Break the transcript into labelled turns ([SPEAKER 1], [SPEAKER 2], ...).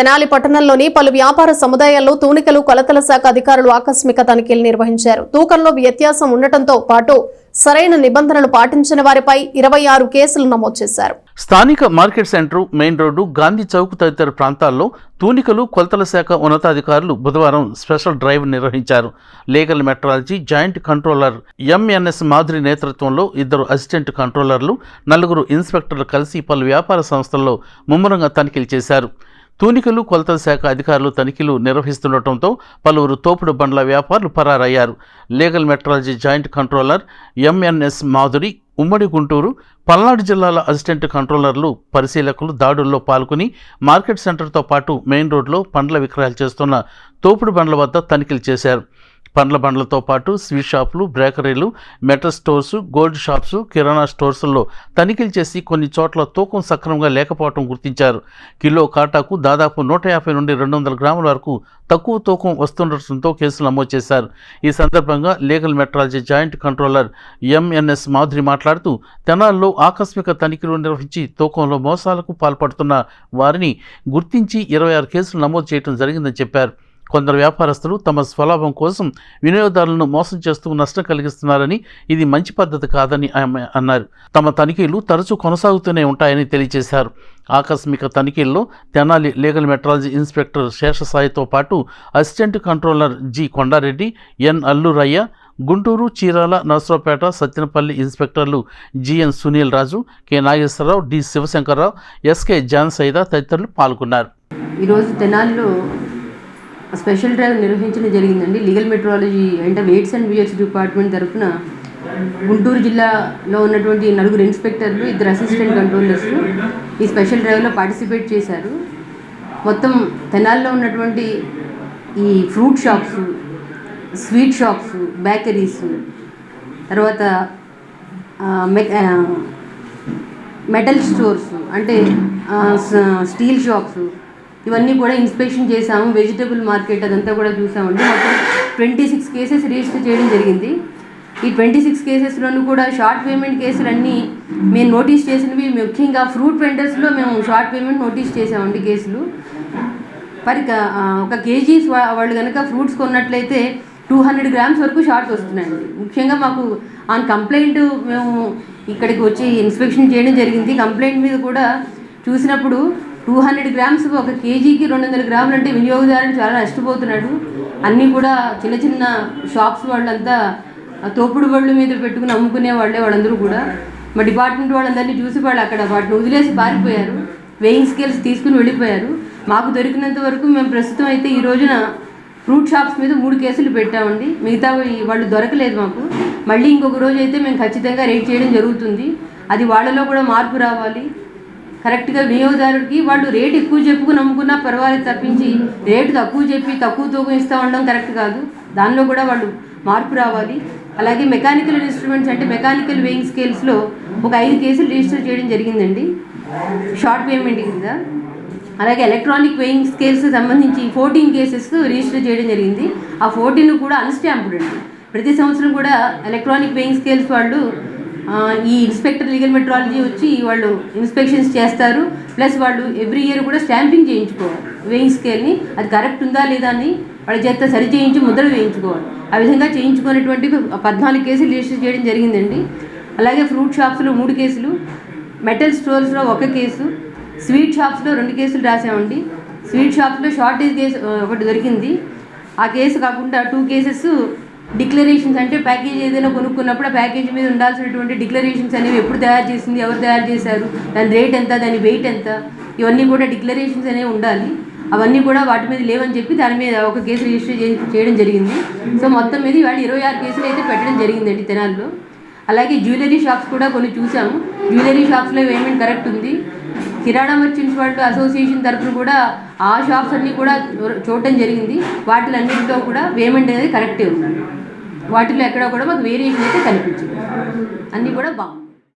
[SPEAKER 1] తెనాలి పట్టణంలోని పలు వ్యాపార సముదాయాల్లో తూనికలు కొలతల శాఖ అధికారులు ఆకస్మిక తనిఖీలు నిర్వహించారు. తూకంలో వ్యత్యాసం ఉండటంతో పాటు సరైన నిబంధనలు పాటించిన వారిపై ఇరవై ఆరు కేసులు నమోదు చేశారు.
[SPEAKER 2] స్థానిక market centre main road Gandhi Chowk తదితర ప్రాంతాల్లో తూనికలు కొలతల శాఖ ఉన్నతాధికారులు బుధవారం స్పెషల్ డ్రైవ్ నిర్వహించారు. Legal metrology joint controller M N S Madhuri నేతృత్వంలో ఇద్దరు అసిస్టెంట్ కంట్రోలర్లు నలుగురు ఇన్స్పెక్టర్లు కలిసి పలు వ్యాపార సంస్థల్లో ముమ్మరంగా తనిఖీలు చేశారు. తూనికలు కొలతల శాఖ అధికారులు తనిఖీలు నిర్వహిస్తుండటంతో పలువురు తోపుడు బండ్ల వ్యాపారులు పరారయ్యారు. Legal metrology joint controller M N S Madhuri ఉమ్మడి గుంటూరు పల్నాడు జిల్లాల అసిస్టెంట్ కంట్రోలర్లు పరిశీలకులు దాడుల్లో పాల్గొని మార్కెట్ సెంటర్తో పాటు మెయిన్ రోడ్లో పండ్ల విక్రయాలు చేస్తున్న తోపుడు బండ్ల వద్ద తనిఖీలు చేశారు. పండ్ల బండ్లతో పాటు స్వీట్ షాపులు బేకరీలు మెటల్ స్టోర్స్ గోల్డ్ షాప్స్ కిరాణా స్టోర్స్లో తనిఖీలు చేసి కొన్ని చోట్ల తూకం సక్రమంగా లేకపోవడం గుర్తించారు. కిలో కాటాకు దాదాపు నూట యాభై నుండి రెండు వందల గ్రాముల వరకు తక్కువ తూకం వస్తుండటంతో కేసులు నమోదు చేశారు. ఈ సందర్భంగా legal metrology joint controller M N S Madhuri మాట్లాడుతూ తెనాల్లో ఆకస్మిక తనిఖీలు నిర్వహించి తూకంలో మోసాలకు పాల్పడుతున్న వారిని గుర్తించి ఇరవై ఆరు కేసులు నమోదు చేయడం జరిగిందని చెప్పారు. కొందరు వ్యాపారస్తులు తమ స్వలాభం కోసం వినియోగదారులను మోసం చేస్తూ నష్టం కలిగిస్తున్నారని ఇది మంచి పద్ధతి కాదని ఆమె అన్నారు. తమ తనిఖీలు తరచూ కొనసాగుతూనే ఉంటాయని తెలియజేశారు. ఆకస్మిక తనిఖీల్లో తెనాలి లీగల్ మెట్రాలజీ ఇన్స్పెక్టర్ శేషసాయితో పాటు assistant controller G Kondareddy N Allurayya Guntur Chirala Narasaraopet Satyanapalli ఇన్స్పెక్టర్లు G N Sunil Raju K Nageswararao D Sivashankarrao S K John Saida తదితరులు పాల్గొన్నారు.
[SPEAKER 3] ఈరోజు తెనాలిలో స్పెషల్ డ్రైవ్ నిర్వహించడం జరిగిందండి. లీగల్ మెట్రాలజీ అంటే వెయిట్స్ అండ్ బియర్స్ డిపార్ట్మెంట్ తరఫున గుంటూరు జిల్లాలో ఉన్నటువంటి నలుగురు ఇన్స్పెక్టర్లు ఇద్దరు అసిస్టెంట్ కంట్రోలర్స్ ఈ స్పెషల్ డ్రైవ్లో పార్టిసిపేట్ చేశారు. మొత్తం తెనాల్లో ఉన్నటువంటి ఈ fruit shops sweet shops bakeries తర్వాత మె- మెటల్ స్టోర్స్ అంటే స్టీల్ షాప్స్ ఇవన్నీ కూడా ఇన్స్పెక్షన్ చేసాము వెజిటబుల్ మార్కెట్ అదంతా కూడా చూసామండి. మొత్తం ట్వంటీ సిక్స్ కేసెస్ రిజిస్టర్ చేయడం జరిగింది. ఈ ట్వంటీ సిక్స్ కేసెస్లోనూ కూడా షార్ట్ పేమెంట్ కేసులన్నీ మేము నోటీస్ చేసినవి. ముఖ్యంగా ఫ్రూట్ వెండర్స్లో మేము షార్ట్ పేమెంట్ నోటీస్ చేసామండి కేసులు. పరి ఒక కేజీస్ వాళ్ళు కనుక ఫ్రూట్స్ కొన్నట్లయితే టూ హండ్రెడ్ గ్రామ్స్ వరకు షార్ట్స్ వస్తున్నాయండి. ముఖ్యంగా మాకు ఆన్ కంప్లైంట్ మేము ఇక్కడికి వచ్చి ఇన్స్పెక్షన్ చేయడం జరిగింది. కంప్లైంట్ మీద కూడా చూసినప్పుడు టూ హండ్రెడ్ గ్రామ్స్ ఒక కేజీకి రెండు వందల గ్రాములు అంటే వినియోగదారుడు చాలా నష్టపోతున్నాడు. అన్నీ కూడా చిన్న చిన్న షాప్స్ వాళ్ళంతా తోపుడు బళ్ళు మీద పెట్టుకుని అమ్ముకునే వాళ్ళే వాళ్ళందరూ కూడా. మా డిపార్ట్మెంట్ వాళ్ళందరినీ చూసి వాళ్ళు అక్కడ వాటిని వదిలేసి పారిపోయారు. వెయింగ్ స్కేల్స్ తీసుకుని వెళ్ళిపోయారు. మాకు దొరికినంత వరకు మేము ప్రస్తుతం అయితే ఈ రోజున ఫ్రూట్ షాప్స్ మీద మూడు కేసులు పెట్టామండి. మిగతా వాళ్ళు దొరకలేదు మాకు. మళ్ళీ ఇంకొక రోజు అయితే మేము ఖచ్చితంగా రేట్ చేయడం జరుగుతుంది. అది వాళ్ళలో కూడా మార్పు రావాలి. కరెక్ట్గా వినియోగదారుడికి వాళ్ళు రేట్ ఎక్కువ చెప్పుకుని నమ్ముకున్నా పర్వాలేదు తప్పించి రేటు తక్కువ చెప్పి తక్కువ తూకం ఇస్తూ ఉండడం కరెక్ట్ కాదు. దానిలో కూడా వాళ్ళు మార్పు రావాలి. అలాగే మెకానికల్ ఇన్స్ట్రుమెంట్స్ అంటే మెకానికల్ వెయింగ్ స్కేల్స్లో ఒక ఐదు కేసులు రిజిస్టర్ చేయడం జరిగిందండి. షార్ట్ పేమెంట్ కింద. అలాగే ఎలక్ట్రానిక్ వెయింగ్ స్కేల్స్ సంబంధించి ఫోర్టీన్ కేసెస్ రిజిస్టర్ చేయడం జరిగింది. ఆ ఫోర్టీన్ కూడా అన్స్టాంపుడ్ అండి. ప్రతి సంవత్సరం కూడా ఎలక్ట్రానిక్ వెయింగ్ స్కేల్స్ వాళ్ళు ఈ ఇన్స్పెక్టర్ లీగల్ మెట్రాలజీ వచ్చి వాళ్ళు ఇన్స్పెక్షన్స్ చేస్తారు. ప్లస్ వాళ్ళు ఎవ్రీ ఇయర్ కూడా స్టాంపింగ్ చేయించుకోవాలి వేయింగ్ స్కేల్ని అది కరెక్ట్ ఉందా లేదా అని వాళ్ళ చేత సరి చేయించి ముద్ర వేయించుకోవాలి. ఆ విధంగా చేయించుకున్నటువంటి పద్నాలుగు కేసులు రిజిస్టర్ చేయడం జరిగిందండి. అలాగే ఫ్రూట్ షాప్స్లో మూడు కేసులు మెటల్ స్టోర్స్లో ఒక కేసు స్వీట్ షాప్స్లో రెండు కేసులు రాసామండి. స్వీట్ షాప్స్లో షార్టేజ్ కేసు ఒకటి దొరికింది. ఆ కేసు కాకుండా టూ కేసెస్ డిక్లరేషన్స్ అంటే ప్యాకేజ్ ఏదైనా కొనుక్కున్నప్పుడు ఆ ప్యాకేజ్ మీద ఉండాల్సినటువంటి డిక్లరేషన్స్ అనేవి ఎప్పుడు తయారు చేసింది ఎవరు తయారు చేశారు దాని రేట్ ఎంత దాని వెయిట్ ఎంత ఇవన్నీ కూడా డిక్లరేషన్స్ అనేవి ఉండాలి. అవన్నీ కూడా వాటి మీద లేవని చెప్పి దాని మీద ఒక కేసు రిజిస్టర్ చేయడం జరిగింది. సో మొత్తం మీద ఇవాళ ఇరవై ఆరు కేసులు అయితే పెట్టడం జరిగిందండి తెనాల్లో. అలాగే జ్యువెలరీ షాప్స్ కూడా కొన్ని చూసాము. జ్యువెలరీ షాప్స్లో పేమెంట్ కరెక్ట్ ఉంది? కిరాణా మర్చెంట్స్ వాళ్ళు అసోసియేషన్ తరఫున కూడా ఆ షాప్స్ అన్నీ కూడా చూ- చూడటం జరిగింది. వాటిలన్నింటిలో కూడా పేమెంట్ అనేది కరెక్టే ఉంది. వాటిలో ఎక్కడ కూడా మాకు వేరియేషన్ అయితే కనిపించింది. అన్నీ కూడా బాగుంది.